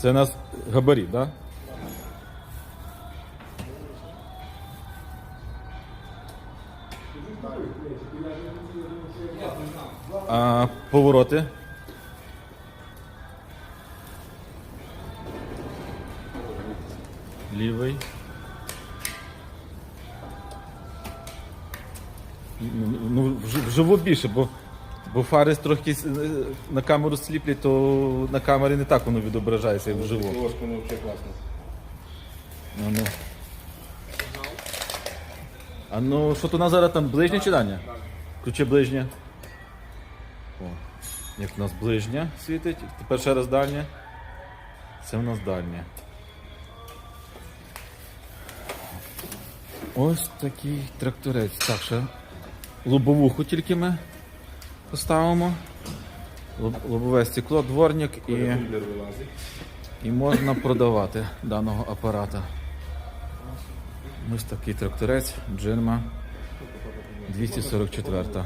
Це у нас габарит, так? Да? А повороти. Лівий. Ну, Ну, вживу більше, бо, бо фари трохи с- е, на камеру сліплять, то на камері не так воно відображається, як вживу. Ложка, ну вообще классно. Ну, ну. А ну, що то у нас зараз там ближнє чи дальнє? Ключі ближнє. О, як у нас ближнє світить, тепер ще раз дальнє. Це у нас дальнє. Ось такий тракторець. Так, ще лобовуху тільки ми поставимо. Лобове стекло, дворник і, і можна продавати даного апарата. Ось такий тракторець Джинма 244.